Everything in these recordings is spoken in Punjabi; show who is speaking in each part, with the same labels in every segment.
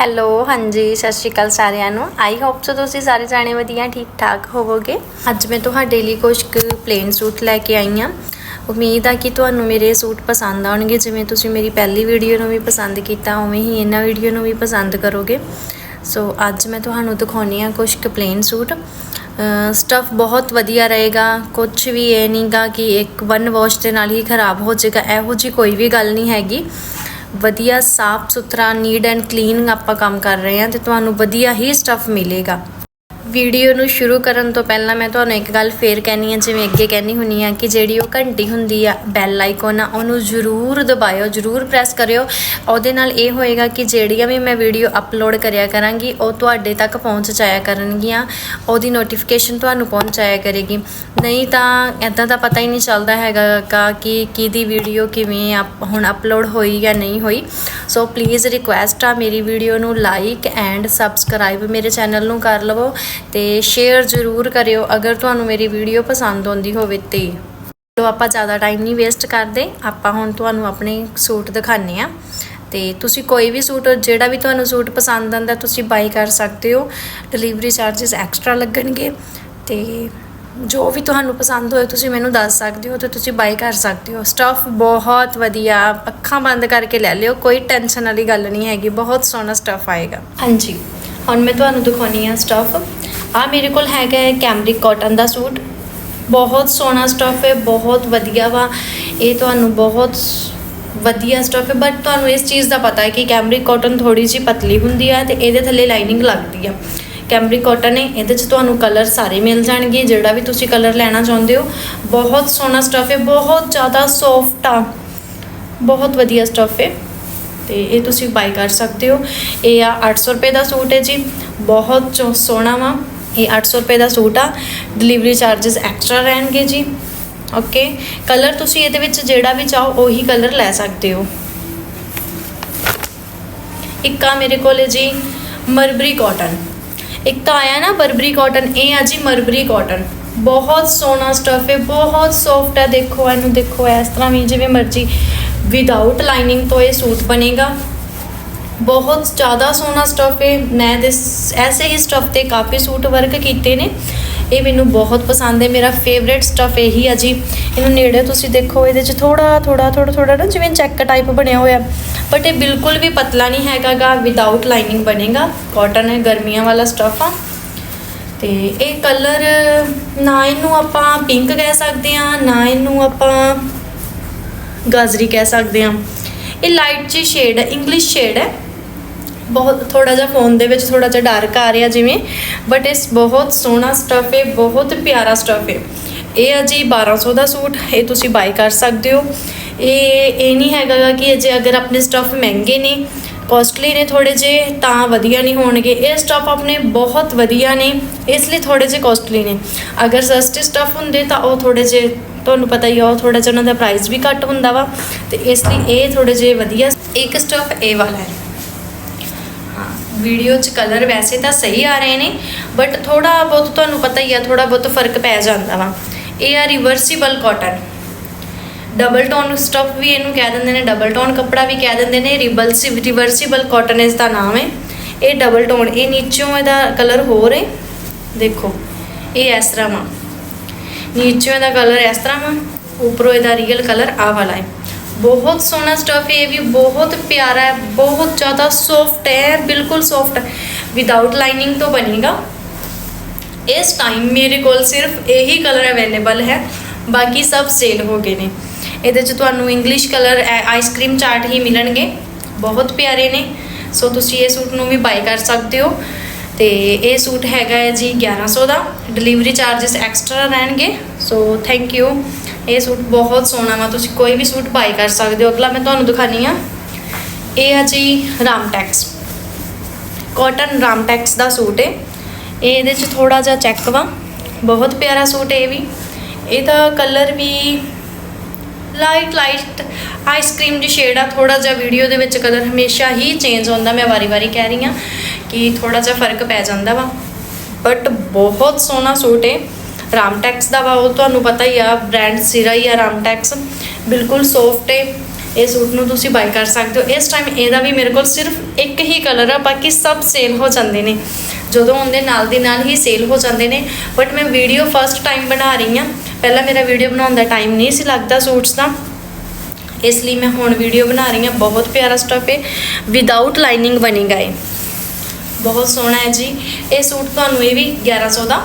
Speaker 1: ਹੈਲੋ, ਹਾਂਜੀ, ਸਤਿ ਸ਼੍ਰੀ ਅਕਾਲ ਸਾਰਿਆਂ ਨੂੰ। ਆਈ ਹੋਪ ਸੋ ਤੁਸੀਂ ਸਾਰੇ ਜਾਣੇ ਵਧੀਆ ਠੀਕ ਠਾਕ ਹੋਵੋਗੇ। ਅੱਜ ਮੈਂ ਤੁਹਾਡੇ ਲਈ ਕੁਝ ਕੁ ਪਲੇਨ ਸੂਟ ਲੈ ਕੇ ਆਈ ਹਾਂ। ਉਮੀਦ ਆ ਕਿ ਤੁਹਾਨੂੰ ਮੇਰੇ ਸੂਟ ਪਸੰਦ ਆਉਣਗੇ, ਜਿਵੇਂ ਤੁਸੀਂ ਮੇਰੀ ਪਹਿਲੀ ਵੀਡੀਓ ਨੂੰ ਵੀ ਪਸੰਦ ਕੀਤਾ, ਉਵੇਂ ਹੀ ਇਹਨਾਂ ਵੀਡੀਓ ਨੂੰ ਵੀ ਪਸੰਦ ਕਰੋਗੇ। ਸੋ ਅੱਜ ਮੈਂ ਤੁਹਾਨੂੰ ਦਿਖਾਉਣੀ ਆ ਕੁਝ ਕੁ ਪਲੇਨ ਸੂਟ ਸਟਫ ਬਹੁਤ ਵਧੀਆ ਰਹੇਗਾ। ਕੁਝ ਵੀ ਇਹ ਨਹੀਂਗਾ ਕਿ ਇੱਕ ਵਨ ਵਾਸ਼ ਦੇ ਨਾਲ ਹੀ ਖਰਾਬ ਹੋ ਜਾਏਗਾ। ਇਹੋ ਜੀ ਕੋਈ ਵੀ ਗੱਲ ਨਹੀਂ ਹੈਗੀ। ਵਧੀਆ ਸਾਫ਼ ਸੁਥਰਾ ਨੀਟ ਐਂਡ ਕਲੀਨ ਆਪਾਂ ਕੰਮ ਕਰ ਰਹੇ ਹਾਂ ਤੇ ਤੁਹਾਨੂੰ ਵਧੀਆ ਹੀ ਸਟੱਫ ਮਿਲੇਗਾ। ਵੀਡੀਓ ਨੂੰ ਸ਼ੁਰੂ ਕਰਨ ਤੋਂ ਪਹਿਲਾਂ ਮੈਂ ਤੁਹਾਨੂੰ ਇੱਕ ਗੱਲ ਫੇਰ ਕਹਿਣੀ ਆ, ਜਿਵੇਂ ਅੱਗੇ ਕਹਿਣੀ ਹੁੰਨੀ ਆ ਕਿ ਜਿਹੜੀ ਉਹ ਘੰਟੀ ਹੁੰਦੀ ਆ ਬੈਲ ਆਈਕਨ ਆ, ਉਹਨੂੰ ਜ਼ਰੂਰ ਦਬਾਇਓ, ਜ਼ਰੂਰ ਪ੍ਰੈਸ ਕਰਿਓ। ਉਹਦੇ ਨਾਲ ਇਹ ਹੋਏਗਾ ਕਿ ਜਿਹੜੀਆਂ ਵੀ ਮੈਂ ਵੀਡੀਓ ਅਪਲੋਡ ਕਰਿਆ ਕਰਾਂਗੀ, ਉਹ ਤੁਹਾਡੇ ਤੱਕ ਪਹੁੰਚ ਜਾਇਆ ਕਰਨਗੀਆਂ, ਉਹਦੀ ਨੋਟੀਫਿਕੇਸ਼ਨ ਤੁਹਾਨੂੰ ਪਹੁੰਚਾਇਆ ਕਰੇਗੀ। ਨਹੀਂ ਤਾਂ ਇਦਾਂ ਦਾ ਪਤਾ ਹੀ ਨਹੀਂ ਚੱਲਦਾ ਹੈਗਾ ਕਿ ਕਿਹਦੀ ਵੀਡੀਓ ਕਿਵੇਂ ਅਪ- ਹੁਣ ਅਪਲੋਡ ਹੋਈ ਜਾਂ ਨਹੀਂ ਹੋਈ। ਸੋ ਪਲੀਜ਼ ਰਿਕੁਐਸਟ ਆ ਮੇਰੀ ਵੀਡੀਓ ਨੂੰ ਲਾਈਕ ਐਂਡ ਸਬਸਕ੍ਰਾਈਬ ਮੇਰੇ ਚੈਨਲ ਨੂੰ ਕਰ ਲਵੋ। ਤੇ ਸ਼ੇਅਰ ਜ਼ਰੂਰ ਕਰਿਓ ਅਗਰ ਤੁਹਾਨੂੰ ਮੇਰੀ ਵੀਡੀਓ ਪਸੰਦ ਆਉਂਦੀ ਹੋਵੇ ਤੇ। ਲੋ ਆਪਾਂ ਜ਼ਿਆਦਾ ਟਾਈਮ ਨਹੀਂ ਵੇਸਟ ਕਰਦੇ, ਆਪਾਂ ਹੁਣ ਤੁਹਾਨੂੰ ਆਪਣੇ ਸੂਟ ਦਿਖਾਣੇ ਆ ਤੇ ਤੁਸੀਂ ਕੋਈ ਵੀ ਸੂਟ ਜਿਹੜਾ ਵੀ ਤੁਹਾਨੂੰ ਸੂਟ ਪਸੰਦ ਆਂਦਾ ਤੁਸੀਂ ਬਾਈ ਕਰ ਸਕਦੇ ਹੋ। ਡਿਲੀਵਰੀ ਚਾਰजेस ਐਕਸਟਰਾ ਲੱਗਣਗੇ। ਤੇ ਜੋ ਵੀ ਤੁਹਾਨੂੰ ਪਸੰਦ ਹੋਏ, ਤੁਸੀਂ ਮੈਨੂੰ ਦੱਸ ਸਕਦੇ ਹੋ ਤੇ ਤੁਸੀਂ ਬਾਈ ਕਰ ਸਕਦੇ ਹੋ। ਸਟਫ ਬਹੁਤ ਵਧੀਆ, ਅੱਖਾਂ ਬੰਦ ਕਰਕੇ ਲੈ ਲਿਓ, ਕੋਈ ਟੈਨਸ਼ਨ ਵਾਲੀ ਗੱਲ ਨਹੀਂ ਹੈਗੀ, ਬਹੁਤ ਸੋਹਣਾ ਸਟਫ ਆਏਗਾ। ਹਾਂਜੀ, ਹੁਣ ਮੈਂ ਤੁਹਾਨੂੰ ਦਿਖਾਉਣੀ ਆ ਸਟਫ ਆ ਮੇਰੇ ਕੋਲ ਹੈਗਾ ਹੈ ਕੈਮਰਿਕ ਕਾਟਨ ਦਾ ਸੂਟ। ਬਹੁਤ ਸੋਹਣਾ ਸਟਫ ਹੈ, ਬਹੁਤ ਵਧੀਆ ਵਾ। ਇਹ ਤੁਹਾਨੂੰ ਬਹੁਤ ਵਧੀਆ ਸਟਫ ਹੈ ਬਟ ਤੁਹਾਨੂੰ ਇਸ ਚੀਜ਼ ਦਾ ਪਤਾ ਹੈ ਕਿ ਕੈਮਰਿਕ ਕਾਟਨ ਥੋੜੀ ਜਿਹੀ ਪਤਲੀ ਹੁੰਦੀ ਆ ਤੇ ਇਹਦੇ ਥੱਲੇ ਲਾਈਨਿੰਗ ਲੱਗਦੀ ਆ। ਕੈਮਰਿਕ ਕਾਟਨ ਹੈ, ਇਹਦੇ 'ਚ ਤੁਹਾਨੂੰ ਕਲਰ ਸਾਰੇ ਮਿਲ ਜਾਣਗੇ, ਜਿਹੜਾ ਵੀ ਤੁਸੀਂ ਕਲਰ ਲੈਣਾ ਚਾਹੁੰਦੇ ਹੋ। ਬਹੁਤ ਸੋਹਣਾ ਸਟਫ ਹੈ, ਬਹੁਤ ਜ਼ਿਆਦਾ ਸੌਫਟ ਆ। ਬਹੁਤ ਵਧੀਆ ਸਟਫ ਹੈ। ਤੇ ਇਹ ਤੁਸੀਂ ਬਾਈ ਕਰ ਸਕਦੇ ਹੋ। ਇਹ ਆ 800 ਰੁਪਏ ਦਾ ਸੂਟ ਹੈ ਜੀ। ਬਹੁਤ ਚੋ- ਸੋਹਣਾ ਵਾ। ਇਹ 800 ਰੁਪਏ ਦਾ ਸੂਟ ਆ। ਡਿਲੀਵਰੀ ਚਾਰजेस ਐਕਸਟਰਾ ਰਹਿਣਗੇ ਜੀ। ਓਕੇ ਕਲਰ ਤੁਸੀਂ ਇਹਦੇ ਵਿੱਚ ਜਿਹੜਾ ਵੀ ਚਾਹੋ, ਉਹੀ ਕਲਰ ਲੈ ਸਕਦੇ ਹੋ। ਇੱਕ ਆ ਮੇਰੇ ਕੋਲ ਜੀ, ਮਰਬਰੀ ਕਾਟਨ ਇੱਕ ਤਾਂ ਆਇਆ ਨਾ ਬਰਬਰੀ ਕਾਟਨ ਇਹ ਆ ਜੀ ਮਰਬਰੀ ਕਾਟਨ ਬਹੁਤ ਸੋਹਣਾ ਸਟਫ ਹੈ, ਬਹੁਤ ਸੌਫਟ ਹੈ। ਦੇਖੋ ਇਹਨੂੰ ਦੇਖੋ, ਇਸ ਤਰ੍ਹਾਂ ਵੀ ਜਿਵੇਂ ਮਰਜ਼ੀ। ਵਿਦਆਊਟ ਲਾਈਨਿੰਗ ਤੋਂ ਇਹ ਸੂਟ ਬਣੇਗਾ। ਬਹੁਤ ਜ਼ਿਆਦਾ ਸੋਹਣਾ ਸਟਫ ਹੈ ਮੈਂ ਦੇ ਐਸੇ ਹੀ ਸਟਫ ਤੇ ਕਾਫੀ ਸੂਟ ਵਰਕ ਕੀਤੇ ਨੇ। ਇਹ ਮੈਨੂੰ ਬਹੁਤ ਪਸੰਦ ਹੈ ਮੇਰਾ ਫੇਵਰੇਟ ਸਟਫ ਇਹੀ ਆ ਜੀ। ਇਹਨੂੰ ਨੇੜੇ ਤੁਸੀਂ ਦੇਖੋ, ਇਹਦੇ 'ਚ ਥੋੜਾ ਥੋੜਾ ਥੋੜਾ ਥੋੜਾ ਨਾ ਜਿਵੇਂ ਚੈੱਕ ਟਾਈਪ ਬਣਿਆ ਹੋਇਆ। ਬਟ ਇਹ ਬਿਲਕੁਲ ਵੀ ਪਤਲਾ ਨਹੀਂ ਹੈਗਾਗਾ। ਵਿਦਆਊਟ ਲਾਈਨਿੰਗ ਬਣੇਗਾ। ਕਾਟਨ ਹੈ ਗਰਮੀਆਂ ਵਾਲਾ ਸਟਫ ਆ। ਤੇ ਇਹ ਕਲਰ ਨਾ ਇਹਨੂੰ ਆਪਾਂ ਪਿੰਕ ਕਹਿ ਸਕਦੇ ਆ, ਨਾ ਇਹਨੂੰ ਆਪਾਂ ਗਾਜਰੀ ਕਹਿ ਸਕਦੇ ਆ। ਇਹ ਲਾਈਟ ਜੀ ਸ਼ੇਡ ਹੈ ਇੰਗਲਿਸ਼ ਸ਼ੇਡ ਹੈ ਬਹੁਤ ਥੋੜਾ ਜਿਹਾ ਫੋਨ ਦੇ ਵਿੱਚ ਥੋੜਾ ਜਿਹਾ ਡਾਰਕ ਆ ਰਿਹਾ ਜਿਵੇਂ ਬਟ ਇਸ ਬਹੁਤ ਸੋਹਣਾ ਸਟਫ ਹੈ ਬਹੁਤ ਪਿਆਰਾ ਸਟਫ ਹੈ ਇਹ ਆ ਜੀ 1200 ਦਾ ਸੂਟ, ਇਹ ਤੁਸੀਂ ਬਾਈ ਕਰ ਸਕਦੇ ਹੋ। ਇਹ ਇਹ ਨਹੀਂ ਹੈਗਾ ਗਾ ਕਿ ਜੇ ਅਗਰ ਆਪਣੇ ਸਟਫ ਮਹਿੰਗੇ ਨੇ ਕੋਸਟਲੀ ਨੇ ਥੋੜੇ ਜੇ ਤਾਂ ਵਧੀਆ ਨਹੀਂ ਹੋਣਗੇ। ਇਹ ਸਟਫ ਆਪਣੇ ਬਹੁਤ ਵਧੀਆ ਨੇ, ਇਸ ਲਈ ਥੋੜੇ ਜੇ ਕੋਸਟਲੀ ਨੇ। ਅਗਰ ਸਸਤੇ ਸਟਫ ਹੁੰਦੇ ਤਾਂ ਉਹ ਥੋੜੇ ਜੇ ਤੁਹਾਨੂੰ ਪਤਾ ਹੀ ਆ, ਉਹ ਥੋੜਾ ਜਿਹਾ ਉਹਨਾਂ ਦਾ ਪ੍ਰਾਈਸ ਵੀ ਘੱਟ ਹੁੰਦਾ ਵਾ। ਤੇ ਇਸ ਲਈ ਇਹ ਥੋੜੇ ਜੇ ਵਧੀਆ, ਇੱਕ ਸਟਫ ਇਹ ਵਾਲਾ ਹੈ। ਵੀਡੀਓ 'ਚ ਕਲਰ ਵੈਸੇ ਤਾਂ ਸਹੀ ਆ ਰਹੇ ਨੇ ਬਟ ਥੋੜਾ ਬਹੁਤ ਤੁਹਾਨੂੰ ਪਤਾ ਹੀ ਆ ਥੋੜਾ ਬਹੁਤ ਫ਼ਰਕ ਪੈ ਜਾਂਦਾ ਵਾ। ਇਹ ਆ reversible cotton double tone stuff ਵੀ ਇਹਨੂੰ ਕਹਿ ਦਿੰਦੇ ਨੇ ਡਬਲ ਟੋਨ ਕੱਪੜਾ ਵੀ ਕਹਿ ਦਿੰਦੇ ਨੇ ਰਿਵਰਸੀ ਰਿਵਰਸੀਬਲ ਕਾਟਨ ਇਸ ਦਾ ਨਾਮ ਹੈ। ਇਹ ਡਬਲ ਟੋਨ ਇਹ ਨੀਚੋਂ ਇਹਦਾ ਕਲਰ ਹੋਰ ਹੈ। ਦੇਖੋ, ਇਹ ਇਸ ਤਰ੍ਹਾਂ ਵਾ। ਨੀਚੋਂ ਇਹਦਾ ਕਲਰ ਇਸ ਤਰ੍ਹਾਂ ਵਾ, ਉੱਪਰੋਂ ਇਹਦਾ ਰੀਅਲ ਕਲਰ ਆ ਵਾਲਾ ਹੈ। ਬਹੁਤ ਸੋਹਣਾ ਸਟਫ ਹੈ, ਇਹ ਵੀ ਬਹੁਤ ਪਿਆਰਾ ਹੈ, ਬਹੁਤ ਜ਼ਿਆਦਾ ਸੌਫਟ ਹੈ, ਬਿਲਕੁਲ ਸੌਫਟ ਵਿਦਆਊਟ ਲਾਈਨਿੰਗ ਤੋਂ ਬਣੇਗਾ। ਇਸ ਟਾਈਮ ਮੇਰੇ ਕੋਲ ਸਿਰਫ ਇਹੀ ਕਲਰ ਅਵੇਲੇਬਲ ਹੈ, ਬਾਕੀ ਸਭ ਸੇਲ ਹੋ ਗਏ ਨੇ। ਇਹਦੇ 'ਚ ਤੁਹਾਨੂੰ ਇੰਗਲਿਸ਼ ਕਲਰ ਆਈਸਕ੍ਰੀਮ ਚਾਟ ਹੀ ਮਿਲਣਗੇ। ਬਹੁਤ ਪਿਆਰੇ ਨੇ। ਸੋ ਤੁਸੀਂ ਇਹ ਸੂਟ ਨੂੰ ਵੀ ਬਾਈ ਕਰ ਸਕਦੇ ਹੋ। ਤੇ ਇਹ ਸੂਟ ਹੈਗਾ ਹੈ ਜੀ 1100 ਦਾ। ਡਿਲੀਵਰੀ ਚਾਰजेस ਐਕਸਟਰਾ ਰਹਿਣਗੇ। ਸੋ ਥੈਂਕ ਯੂ ਇਹ ਸੂਟ ਬਹੁਤ ਸੋਹਣਾ ਵਾ, ਤੁਸੀਂ ਕੋਈ ਵੀ ਸੂਟ ਬਾਈ ਕਰ ਸਕਦੇ ਹੋ। ਅਗਲਾ ਮੈਂ ਤੁਹਾਨੂੰ ਦਿਖਾਨੀ ਆ। ਇਹ ਆ ਜੀ ਰਾਮਟੈਕਸ। ਕਾਟਨ ਰਾਮਟੈਕਸ ਦਾ ਸੂਟ ਹੈ ਇਹ ਇਹਦੇ 'ਚ ਥੋੜਾ ਜਿਹਾ ਚੈੱਕ ਵਾ। ਬਹੁਤ ਪਿਆਰਾ ਸੂਟ ਇਹ ਵੀ। ਇਹਦਾ ਕਲਰ ਵੀ ਲਾਈਟ ਲਾਈਟ ਆਈਸਕ੍ਰੀਮ ਦੀ ਸ਼ੇਡ ਆ। ਥੋੜਾ ਜਿਹਾ ਵੀਡੀਓ ਦੇ ਵਿੱਚ ਕਲਰ ਹਮੇਸ਼ਾ ਹੀ ਚੇਂਜ ਹੁੰਦਾ। ਮੈਂ ਵਾਰੀ-ਵਾਰੀ ਕਹਿ ਰਹੀ ਹਾਂ ਕਿ ਥੋੜਾ ਜਿਹਾ ਫ਼ਰਕ ਪੈ ਜਾਂਦਾ ਵਾ। ਬਟ ਬਹੁਤ ਸੋਹਣਾ ਸੂਟ ਹੈ ਰਾਮਟੈਕਸ ਦਾ ਵਾ, ਉਹ ਤੁਹਾਨੂੰ ਪਤਾ ਹੀ ਆ ਬ੍ਰਾਂਡ ਸਿਰਾ ਹੀ ਆ ਰਾਮਟੈਕਸ ਬਿਲਕੁਲ ਸੌਫਟ ਹੈ ਇਹ ਸੂਟ ਨੂੰ ਤੁਸੀਂ ਬਾਈ ਕਰ ਸਕਦੇ ਹੋ। ਇਸ ਟਾਈਮ ਇਹਦਾ ਵੀ ਮੇਰੇ ਕੋਲ ਸਿਰਫ ਇੱਕ ਹੀ ਕਲਰ ਆ, ਬਾਕੀ ਸਭ ਸੇਲ ਹੋ ਜਾਂਦੇ ਨੇ। ਜਦੋਂ ਉਹਦੇ ਨਾਲ ਦੀ ਨਾਲ ਹੀ ਸੇਲ ਹੋ ਜਾਂਦੇ ਨੇ। ਬਟ ਮੈਂ ਵੀਡੀਓ ਫਸਟ ਟਾਈਮ ਬਣਾ ਰਹੀ ਹਾਂ। ਪਹਿਲਾਂ ਮੇਰਾ ਵੀਡੀਓ ਬਣਾਉਣ ਦਾ ਟਾਈਮ ਨਹੀਂ ਸੀ ਲੱਗਦਾ ਸੂਟਸ ਦਾ। ਇਸ ਲਈ ਮੈਂ ਹੁਣ ਵੀਡੀਓ ਬਣਾ ਰਹੀ ਹਾਂ। ਬਹੁਤ ਪਿਆਰਾ ਸਟਫ ਹੈ ਵਿਦਆਊਟ ਲਾਈਨਿੰਗ ਬਣੇਗਾ ਇਹ। ਬਹੁਤ ਸੋਹਣਾ ਹੈ ਜੀ। ਇਹ ਸੂਟ ਤੁਹਾਨੂੰ ਇਹ ਵੀ 1100 ਦਾ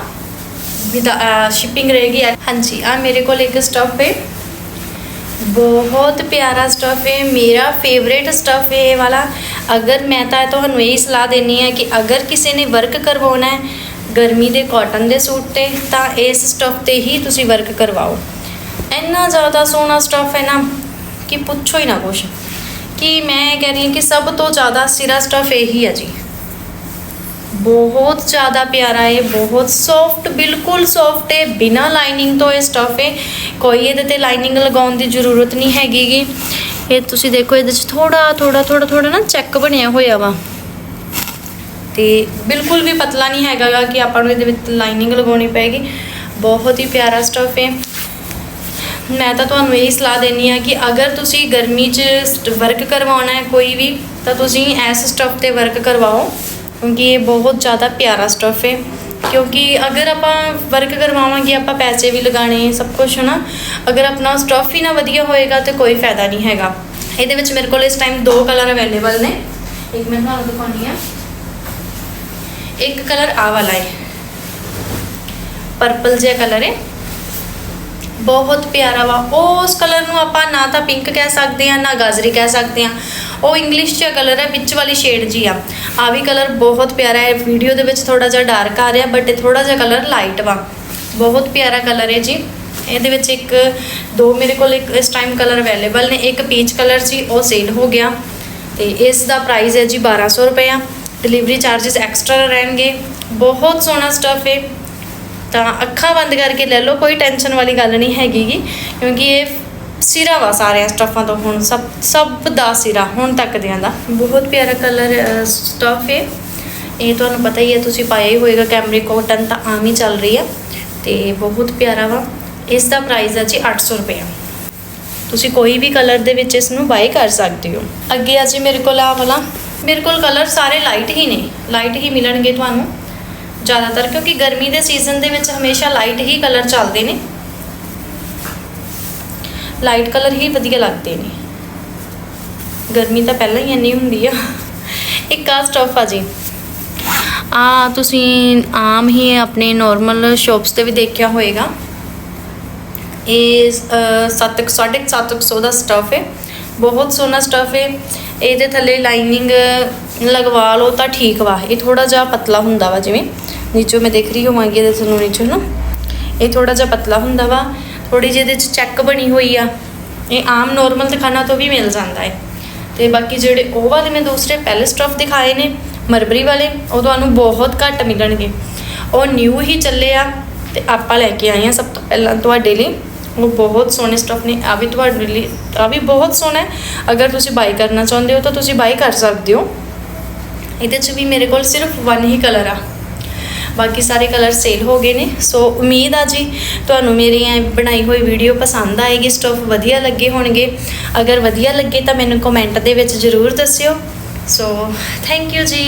Speaker 1: ਵਿਦ ਸ਼ਿਪਿੰਗ ਰਹੇਗੀ। ਹਾਂਜੀ ਆ ਮੇਰੇ ਕੋਲ ਇੱਕ ਸਟਫ ਹੈ। ਬਹੁਤ ਪਿਆਰਾ ਸਟਫ ਹੈ। ਮੇਰਾ ਫੇਵਰੇਟ ਸਟਫ ਹੈ ਇਹ ਵਾਲਾ। ਅਗਰ ਮੈਂ ਤਾਂ ਤੁਹਾਨੂੰ ਇਹ ਸਲਾਹ ਦੇਣੀ ਹੈ ਕਿ ਅਗਰ ਕਿਸੇ ਨੇ ਵਰਕ ਕਰਵਾਉਣਾ ਹੈ ਗਰਮੀ ਦੇ ਕਾਟਨ ਦੇ ਸੂਟ ਤੇ, ਤਾਂ ਇਸ ਸਟਫ ਤੇ ਹੀ ਤੁਸੀਂ ਵਰਕ ਕਰਵਾਓ। ਇੰਨਾ ਜ਼ਿਆਦਾ ਸੋਹਣਾ ਸਟਫ ਹੈ ਨਾ ਕਿ ਪੁੱਛੋ ਹੀ ਨਾ ਕੁਛ। ਕਿ ਮੈਂ ਕਹਿ ਰਹੀ ਹਾਂ ਕਿ ਸਭ ਤੋਂ ਜ਼ਿਆਦਾ ਸਿਰਾ ਸਟਫ ਇਹੀ ਹੈ ਜੀ। ਬਹੁਤ ਜ਼ਿਆਦਾ ਪਿਆਰਾ ਹੈ, ਬਹੁਤ ਸੌਫਟ ਬਿਲਕੁਲ ਸੌਫਟ ਹੈ। ਬਿਨਾ ਲਾਈਨਿੰਗ ਤੋਂ ਇਹ ਸਟਫ ਹੈ। ਕੋਈ ਇਹਦੇ ਤੇ ਲਾਈਨਿੰਗ ਲਗਾਉਣ ਦੀ ਜ਼ਰੂਰਤ ਨਹੀਂ ਹੈਗੀਗੀ। ਇਹ ਤੁਸੀਂ ਦੇਖੋ, ਇਹਦੇ 'ਚ ਥੋੜਾ ਥੋੜਾ ਥੋੜਾ ਥੋੜਾ ਨਾ ਚੈੱਕ ਬਣਿਆ ਹੋਇਆ ਵਾ। ਤੇ ਬਿਲਕੁਲ ਵੀ ਪਤਲਾ ਨਹੀਂ ਹੈਗਾ ਗਾ ਕਿ ਆਪਾਂ ਨੂੰ ਇਹਦੇ ਵਿੱਚ ਲਾਈਨਿੰਗ ਲਗਾਉਣੀ ਪਏਗੀ ਬਹੁਤ ਹੀ ਪਿਆਰਾ ਸਟਫ ਹੈ। ਮੈਂ ਤਾਂ ਤੁਹਾਨੂੰ ਇਹ ਸਲਾਹ ਦੇਣੀ ਆ ਕਿ ਅਗਰ ਤੁਸੀਂ ਗਰਮੀ 'ਚ ਵਰਕ ਕਰਵਾਉਣਾ ਹੈ ਕੋਈ ਵੀ, ਤਾਂ ਤੁਸੀਂ ਇਸ ਸਟਫ ਤੇ ਵਰਕ ਕਰਵਾਓ। ਕਿਉਂਕਿ ਇਹ ਬਹੁਤ ਜ਼ਿਆਦਾ ਪਿਆਰਾ ਸਟੱਫ ਹੈ ਕਿਉਂਕਿ ਅਗਰ ਆਪਾਂ ਵਰਕ ਕਰਵਾਵਾਂਗੇ, ਆਪਾਂ ਪੈਸੇ ਵੀ ਲਗਾਣੇ ਸਭ ਕੁਝ ਹਨਾ? ਅਗਰ ਆਪਣਾ ਸਟੱਫ ਹੀ ਨਾ ਵਧੀਆ ਹੋਏਗਾ ਤੇ ਕੋਈ ਫਾਇਦਾ ਨਹੀਂ ਹੈਗਾ। ਇਹਦੇ ਵਿੱਚ ਮੇਰੇ ਕੋਲ ਇਸ ਟਾਈਮ ਦੋ ਕਲਰ ਅਵੇਲੇਬਲ ਨੇ। ਇੱਕ ਮੈਂ ਤੁਹਾਨੂੰ ਦਿਖਾਉਣੀ ਆ। ਇੱਕ ਕਲਰ ਆ ਵਾਲਾ ਹੈ ਪਰਪਲ ਜਿਹਾ ਕਲਰ ਹੈ ਬਹੁਤ ਪਿਆਰਾ ਵਾ। ਉਸ ਕਲਰ ਨੂੰ ਆਪਾਂ ਨਾ ਤਾਂ ਪਿੰਕ ਕਹਿ ਸਕਦੇ ਆ, ਨਾ ਗਾਜਰੀ ਕਹਿ ਸਕਦੇ ਆ। ਉਹ ਇੰਗਲਿਸ਼ ਜਿਹਾ ਕਲਰ ਹੈ, ਵਿੱਚ ਵਾਲੀ ਸ਼ੇਡ ਜੀ ਆ। ਆ ਵੀ ਕਲਰ ਬਹੁਤ ਪਿਆਰਾ ਹੈ। ਵੀਡੀਓ ਦੇ ਵਿੱਚ ਥੋੜਾ ਜਿਹਾ ਡਾਰਕ ਆ ਰਿਹਾ ਬਟ ਇਹ ਥੋੜਾ ਜਿਹਾ ਕਲਰ ਲਾਈਟ ਵਾ। ਬਹੁਤ ਪਿਆਰਾ ਕਲਰ ਹੈ ਜੀ। ਇਹਦੇ ਵਿੱਚ ਇੱਕ, ਦੋ ਮੇਰੇ ਕੋਲ ਇੱਕ ਇਸ ਟਾਈਮ ਕਲਰ ਅਵੇਲੇਬਲ ਨੇ। ਇੱਕ ਪੀਚ ਕਲਰ ਸੀ, ਉਹ ਸੇਲ ਹੋ ਗਿਆ। ਤੇ ਇਸ ਦਾ ਪ੍ਰਾਈਸ ਹੈ ਜੀ 1200 ਰੁਪਏ ਡਿਲੀਵਰੀ ਚਾਰजेस ਐਕਸਟਰਾ ਰਹਿਣਗੇ। ਬਹੁਤ ਸੋਹਣਾ ਸਟਫ ਹੈ। ਤਾਂ ਅੱਖਾਂ ਬੰਦ ਕਰਕੇ ਲੈ ਲਓ, ਕੋਈ ਟੈਨਸ਼ਨ ਵਾਲੀ ਗੱਲ ਨਹੀਂ ਹੈਗੀ ਕਿਉਂਕਿ ਇਹ ਸਿਰਾ ਵਾ ਸਾਰਿਆਂ ਸਟਫਾਂ ਤੋਂ, ਹੁਣ ਸਭ ਸਭ ਦਾ ਸਿਰਾ, ਹੁਣ ਤੱਕ ਦਿਆਂ ਦਾ। ਬਹੁਤ ਪਿਆਰਾ ਕਲਰ ਸਟਫ ਹੈ ਇਹ ਤੁਹਾਨੂੰ ਪਤਾ ਹੀ ਹੈ, ਤੁਸੀਂ ਪਾਇਆ ਹੀ ਹੋਏਗਾ ਕੈਮਰੇ ਕਾਟਨ ਤਾਂ ਆਮ ਹੀ ਚੱਲ ਰਹੀ ਹੈ ਤੇ ਬਹੁਤ ਪਿਆਰਾ ਵਾ। ਇਸ ਦਾ ਪ੍ਰਾਈਸ ਹੈ ਜੀ 800 ਰੁਪਏ ਤੁਸੀਂ ਕੋਈ ਵੀ ਕਲਰ ਦੇ ਵਿੱਚ ਇਸ ਨੂੰ ਬਾਈ ਕਰ ਸਕਦੇ ਹੋ। ਅੱਗੇ ਆ ਜੀ ਮੇਰੇ ਕੋਲ ਆ ਵਾਲਾ। ਮੇਰੇ ਕੋਲ ਕਲਰ ਸਾਰੇ ਲਾਈਟ ਹੀ ਨੇ। ਲਾਈਟ ਹੀ ਮਿਲਣਗੇ ਤੁਹਾਨੂੰ। ਜ਼ਿਆਦਾਤਰ ਕਿਉਂਕਿ ਗਰਮੀ ਦੇ ਸੀਜ਼ਨ ਦੇ ਵਿੱਚ ਹਮੇਸ਼ਾ ਲਾਈਟ ਹੀ ਕਲਰ ਚੱਲਦੇ ਨੇ। ਲਾਈਟ ਕਲਰ ਹੀ ਵਧੀਆ ਲੱਗਦੇ ਨੇ। ਗਰਮੀ ਤਾਂ ਪਹਿਲਾਂ ਹੀ ਇੰਨੀ ਹੁੰਦੀ ਆ। ਇੱਕ ਆ ਸਟਫ ਆ ਜੀ। ਆ ਤੁਸੀਂ ਆਮ ਹੀ ਆਪਣੇ ਨਾਰਮਲ ਸ਼ਾਪਸ ਤੇ ਵੀ ਦੇਖਿਆ ਹੋਏਗਾ। ਇਹ 7 750 ਦਾ ਸਟਫ ਹੈ ਬਹੁਤ ਸੋਹਣਾ ਸਟਫ ਹੈ ਇਹਦੇ ਥੱਲੇ ਲਾਈਨਿੰਗ ਲਗਵਾ ਲਓ ਤਾਂ ਠੀਕ ਵਾ। ਇਹ ਥੋੜਾ ਜਿਹਾ ਪਤਲਾ ਹੁੰਦਾ ਵਾ ਜਿਵੇਂ। ਨੀਚੋਂ ਮੈਂ ਦੇਖ ਰਹੀ ਹੋਵਾਂਗੀ ਇਹਦੇ ਥੱਲੋਂ ਨੀਚੋਂ ਨਾ। ਇਹ ਥੋੜਾ ਜਿਹਾ ਪਤਲਾ ਹੁੰਦਾ ਵਾ। ਥੋੜੀ ਜਿਹੀ ਇਹਦੇ ਚ ਚੈੱਕ ਬਣੀ ਹੋਈ ਆ। ਇਹ ਆਮ ਨੋਰਮਲ ਦੁਕਾਨਾਂ ਤੋਂ ਵੀ ਮਿਲ ਜਾਂਦਾ ਹੈ। ਤੇ ਬਾਕੀ ਜਿਹੜੇ ਉਹ ਵਾਲੇ ਮੈਂ ਦੂਸਰੇ ਪਹਿਲੇ ਸਟਫ ਦਿਖਾਏ ਨੇ, ਮਰਬਰੀ ਵਾਲੇ, ਉਹ ਤੁਹਾਨੂੰ ਬਹੁਤ ਘੱਟ ਮਿਲਣਗੇ। ਉਹ ਨਿਊ ਹੀ ਚੱਲੇ ਆ ਤੇ ਆਪਾਂ ਲੈ ਕੇ ਆਏ ਆ ਸਭ ਤੋਂ ਪਹਿਲਾਂ ਤੁਹਾਡੇ ਲਈ। ਉਹ ਬਹੁਤ ਸੋਹਣੇ ਸਟਫ ਨੇ ਆ ਵੀ ਤੁਹਾਡੇ ਲਈ ਆ ਵੀ ਬਹੁਤ ਸੋਹਣਾ ਹੈ। ਅਗਰ ਤੁਸੀਂ ਬਾਈ ਕਰਨਾ ਚਾਹੁੰਦੇ ਹੋ ਤਾਂ ਤੁਸੀਂ ਬਾਈ ਕਰ ਸਕਦੇ ਹੋ। ਇਹਦੇ 'ਚ ਵੀ ਮੇਰੇ ਕੋਲ ਸਿਰਫ ਵਨ ਹੀ ਕਲਰ ਆ। ਬਾਕੀ ਸਾਰੇ ਕਲਰ ਸੇਲ ਹੋ ਗਏ ਨੇ। ਸੋ ਉਮੀਦ ਆ ਜੀ, ਤੁਹਾਨੂੰ ਮੇਰੀ ਇਹ ਬਣਾਈ ਹੋਈ ਵੀਡੀਓ ਪਸੰਦ ਆਏਗੀ ਸਟਫ ਵਧੀਆ ਲੱਗੇ ਹੋਣਗੇ। ਅਗਰ ਵਧੀਆ ਲੱਗੇ ਤਾਂ ਮੈਨੂੰ ਕਮੈਂਟ ਦੇ ਵਿੱਚ ਜ਼ਰੂਰ ਦੱਸਿਓ। ਸੋ ਥੈਂਕ ਯੂ ਜੀ।